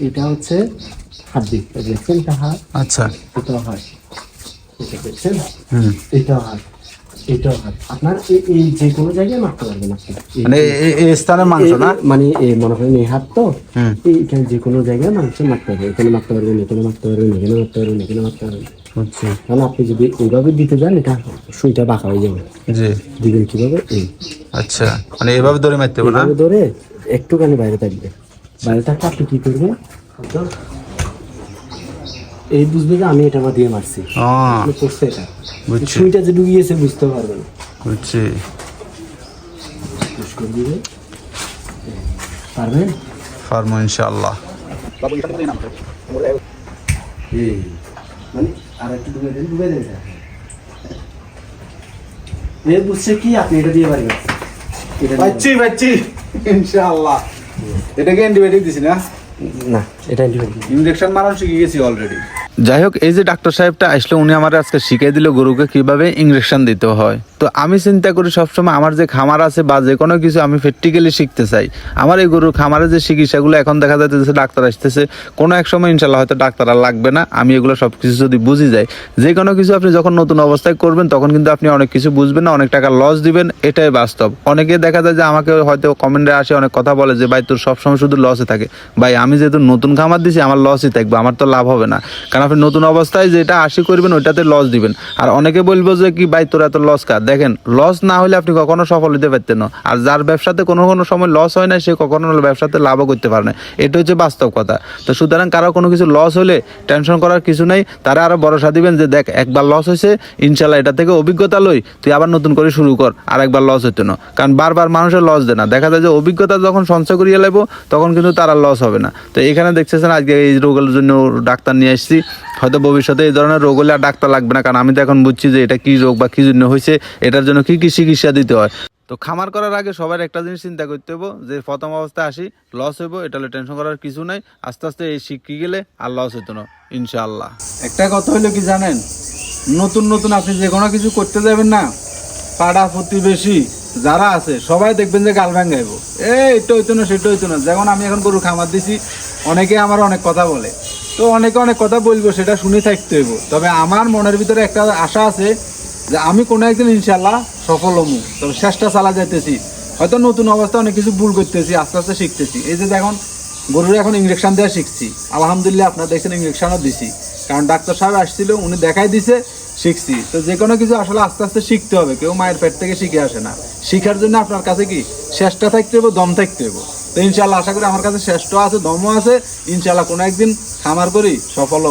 এটা হচ্ছে হাড্ডি দেখছেন আচ্ছা। এটা হয় এটা দেখছেন এটা এটা আপনার এই- যে কোনো জায়গায় মারতে পারবেন আপনি। মানে এ- এ- এই স্থানের মাংস না? মানে মনে করেন এই হাত তো এইখানে যে কোনো জায়গায় মাংস মারতে পারবেন। এখানে মারতে পারবেন এখানে মারতে পারবেন এখানে মারতে পারবেন এখানে মারতে পারবেন। কারণ আপনি যদি এইভাবে দিতে যান এটা সুইটা বাঁকা হয়ে যাবে। জি। দিবেন কীভাবে? এই। আচ্ছা। মানে এভাবে ধরে মারতে হবে না? ধরে একটুখানি বাইরে থাকবে। বাইরে থাকতে আপনি কি করবেন হয়তো এই বুঝবে যে আমি এটা আমার দিয়ে মারছি। করছে এটা। বুঝছি। যে ডুবিয়েছে বুঝতে পারবেন বুঝছি। পারবেন? ফার্মো ইনশাআল্লাহ। মানে আর একটু ডুবে দেন ডুবে দেন এ বুঝছে কি? আপনি এটা দিয়ে পারবেন পাচ্ছি পাচ্ছি। ইনশাআল্লাহ। এটাকে অ্যান্টিবায়োটিক দিছি না? না এটা। ইনজেকশন মারানো শিখে গেছি অলরেডি যাই হোক এই যে ডাক্তার সাহেবটা আসলে উনি আমার আজকে শিখিয়ে দিল গরুকে কীভাবে ইঞ্জেকশন দিতে হয়। তো আমি চিন্তা করি সবসময় আমার যে খামার আছে বা যে কোনো কিছু আমি প্র্যাকটিক্যালি শিখতে চাই। আমার এই গরুর খামারে যে চিকিৎসাগুলো এখন দেখা যাচ্ছে ডাক্তার আসতেছে, কোনো এক সময় ইনশাল্লাহ হয়তো ডাক্তার আর লাগবে না। আমি এগুলো সব কিছু যদি বুঝি যাই, যে কোনো কিছু আপনি যখন নতুন অবস্থায় করবেন, তখন কিন্তু আপনি অনেক কিছু বুঝবেন না, অনেক টাকা লস দিবেন, এটাই বাস্তব। অনেকে দেখা যায় যে আমাকে হয়তো কমেন্টে আসে, অনেক কথা বলে যে, ভাই, তোর সবসময় শুধু লসে থাকে। ভাই, আমি যেহেতু নতুন খামার দিছি, আমার লসই থাকবে, আমার তো লাভ হবে না। কারণ আপনি নতুন অবস্থায় যেটা আশি করবেন, ওইটাতে লস দিবেন। আর অনেকে বলব যে, কি ভাই, তোর এত লস কার? দেখেন লস না হলে আপনি কখনো সফল হতে পারতেন না। আর যার ব্যবসাতে কোনো কোনো সময় লস হয় না সে কখনো ব্যবসাতে লাভও করতে পারে না। এটা হচ্ছে বাস্তব কথা। তো সুতরাং কারও কোনো কিছু লস হলে টেনশন করার কিছু নাই, তারা আরও ভরসা দিবেন যে, দেখ, একবার লস হয়েছে ইনশাল্লাহ এটা থেকে অভিজ্ঞতা লই, তুই আবার নতুন করে শুরু কর, আর একবার লস হতো না। কারণ বারবার মানুষের লস দেয় না। দেখা যায় যে, অভিজ্ঞতা যখন সঞ্চয় করিয়ে লাগবো তখন কিন্তু তারা লস হবে না। তো এখানে দেখতেছেন, আজকে এই রোগের জন্য ডাক্তার নিয়ে আসছি হয়তো ভবিষ্যতে এই ধরনের রোগ হলে আর ডাক্তার লাগবে না, কারণ আমি তো এখন বুঝছি যে এটা কি রোগ বা কি জন্য হয়েছে, এটার জন্য কি কি চিকিৎসা দিতে হয়। তো খামার করার আগে সবার একটা জিনিস চিন্তা করতে হব যে প্রথম অবস্থায় আসি লস হইব, এটা টেনশন করার কিছু নাই, আস্তে আস্তে এই শিখে গেলে আর লস হইতো না, ইনশাআল্লাহ। একটা কথা হলো কি জানেন, নতুন নতুন আপনি যে কোনো কিছু করতে যাবেন না, পাড়া প্রতিবেশী যারা আছে, সবাই দেখবেন যে গাল ভাঙ্গাইব। এই এটা হইতো না, সেটা হইতো না। যেমন আমি এখন গরু খামার দিছি, অনেকে আমার অনেক কথা বলে। তো অনেকে অনেক কথা বলব, সেটা শুনে থাকতে হইব। তবে আমার মনের ভিতরে একটা আশা আছে যে আমি কোনো একদিন ইনশাল্লাহ সফল হমু। তবে চেষ্টা চালা যাইতেছি। হয়তো নতুন অবস্থায় অনেক কিছু ভুল করতেছি, আস্তে আস্তে শিখতেছি। এই যে দেখুন, গরুর এখন ইঞ্জেকশন দেওয়া শিখছি। আলহামদুলিল্লাহ আপনারা দেখছেন ইঞ্জেকশনও দিছি। কারণ ডাক্তার সাহেব আসছিল, উনি দেখাই দিছে, শিখছি। তো যে কোনো কিছু আসলে আস্তে আস্তে শিখতে হবে। কেউ মায়ের পেট থেকে শিখে আসে না। শিখার জন্য আপনার কাছে কি? চেষ্টা থাকতে হবে দম থাকতে হবে তো ইনশাল্লাহ আশা করি আমার কাছে শ্রেষ্ঠ আছে, দমও আছে। ইনশাল্লাহ কোনো একদিন খামার করি, সফল